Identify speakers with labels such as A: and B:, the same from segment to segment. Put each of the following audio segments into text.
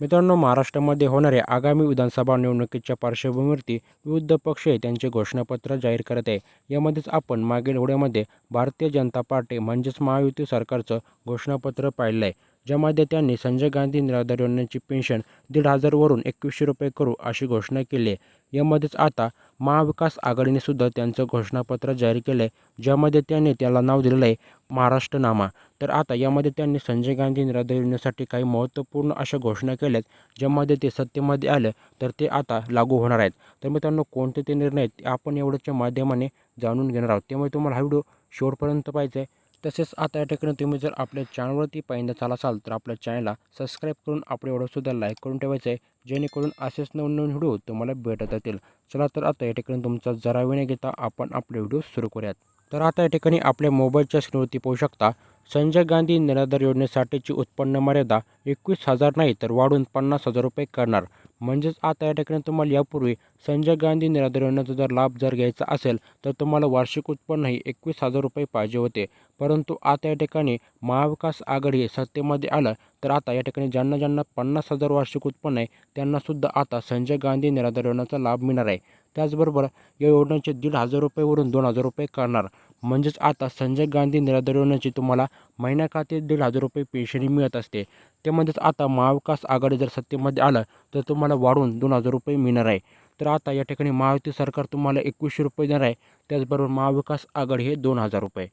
A: मित्रांनो महाराष्ट्रामध्ये होणाऱ्या आगामी विधानसभा निवडणुकीच्या पार्श्वभूमीवरती विविध पक्ष त्यांचे घोषणापत्र जाहीर करत आहे. यामध्येच आपण मागील व्हिडिओमध्ये भारतीय जनता पार्टी म्हणजेच महायुती सरकारचं घोषणापत्र पाहिलं आहे ज्यामध्ये त्यांनी संजय गांधी निराधार योजनेची पेन्शन दीड हजारवरून एकवीसशे रुपये करू अशी घोषणा केली. आहे यामध्येच आता महाविकास आघाडीने सुद्धा त्यांचं घोषणापत्र जाहीर केलं आहे ज्यामध्ये त्यांनी त्याला नाव दिलेलं आहे महाराष्ट्रनामा. तर आता यामध्ये त्यांनी संजय गांधी निराधार योजनेसाठी काही महत्त्वपूर्ण अशा घोषणा केल्यात. ज्यामध्ये ते सत्तेमध्ये आलं तर ते आता लागू होणार आहेत. तर मित्रांनो कोणते ते निर्णय आपण एवढ्याच्या माध्यमाने जाणून घेणार आहोत. त्यामुळे तुम्हाला हा व्हिडिओ शेवटपर्यंत पाहिजे आहे. तसेच आता या ठिकाणी तुम्ही जर आपल्या चॅनलवरती पहिल्यांदा चाल असाल तर आपल्या चॅनलला सबस्क्राईब करून आपले व्हिडिओसुद्धा लाईक करून ठेवायचं आहे जेणेकरून असेच नवनवीन व्हिडिओ तुम्हाला भेटत येतील चला तर आता या ठिकाणी तुमचा जरा वेळ न घेता आपण आपले व्हिडिओ सुरू करूयात. तर आता या ठिकाणी आपल्या मोबाईलच्या स्क्रीनवरती पाहू शकता संजय गांधी निराधार योजनेसाठीची उत्पन्न मर्यादा एकवीस हजार नाही तर वाढून पन्नास हजार रुपये करणार. म्हणजेच आता या ठिकाणी तुम्हाला यापूर्वी संजय गांधी निराधार योजनेचा जर लाभ जर घ्यायचा असेल तर तुम्हाला वार्षिक उत्पन्न हे एकवीस हजार रुपये पाहिजे होते. परंतु आता या ठिकाणी महाविकास आघाडी सत्तेमध्ये आलं तर आता या ठिकाणी ज्यांना ज्यांना पन्नास हजार वार्षिक उत्पन्न आहे त्यांनासुद्धा आता संजय गांधी निराधार योजनेचा लाभ मिळणार आहे. त्याचबरोबर या योजनेचे दीड हजार रुपयेवरून दोन हजार रुपये करणार. म्हणजेच आता संजय गांधी निराधार योजनेची तुम्हाला महिन्याखाती दीड हजार रुपये पेन्शनही मिळत असते. त्यामध्येच आता महाविकास आघाडी जर सत्तेमध्ये आलं तर तुम्हाला वाढून दोन हजार रुपये मिळणार आहे. तर आता या ठिकाणी महायुती सरकार तुम्हाला एकवीसशे रुपये देणार आहे. त्याचबरोबर महाविकास आघाडी हे दोन हजार रुपये.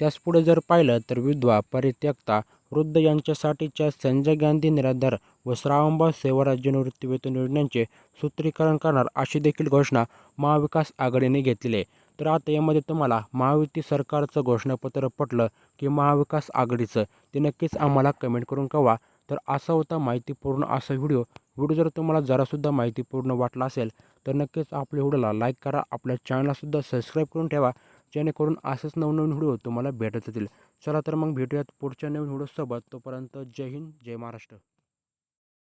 A: त्याच पुढे जर पाहिलं तर विधवा परित्यक्ता वृद्ध यांच्यासाठीच्या संजय गांधी निराधार व श्रावणबाळ सेवा राज्य निवृत्तीवेतन योजनांचे सूत्रीकरण करणार अशी देखील घोषणा महाविकास आघाडीने घेतलेली आहे. तर आता यामध्ये तुम्हाला महायुती सरकारचं घोषणापत्र पटलं की महाविकास आघाडीचं ते नक्कीच आम्हाला कमेंट करून कळवा. तर असा होता माहितीपूर्ण असा व्हिडिओ. व्हिडिओ जर तुम्हाला जरासुद्धा माहितीपूर्ण वाटला असेल तर नक्कीच आपल्या व्हिडिओला लाईक करा. आपल्या चॅनलसुद्धा सबस्क्राईब करून ठेवा. जेणेकरून असंच नवनवीन व्हिडिओ तुम्हाला भेटत येतील चला तर मग भेटूयात पुढच्या नवीन व्हिडिओसोबत. तोपर्यंत जय हिंद जय महाराष्ट्र.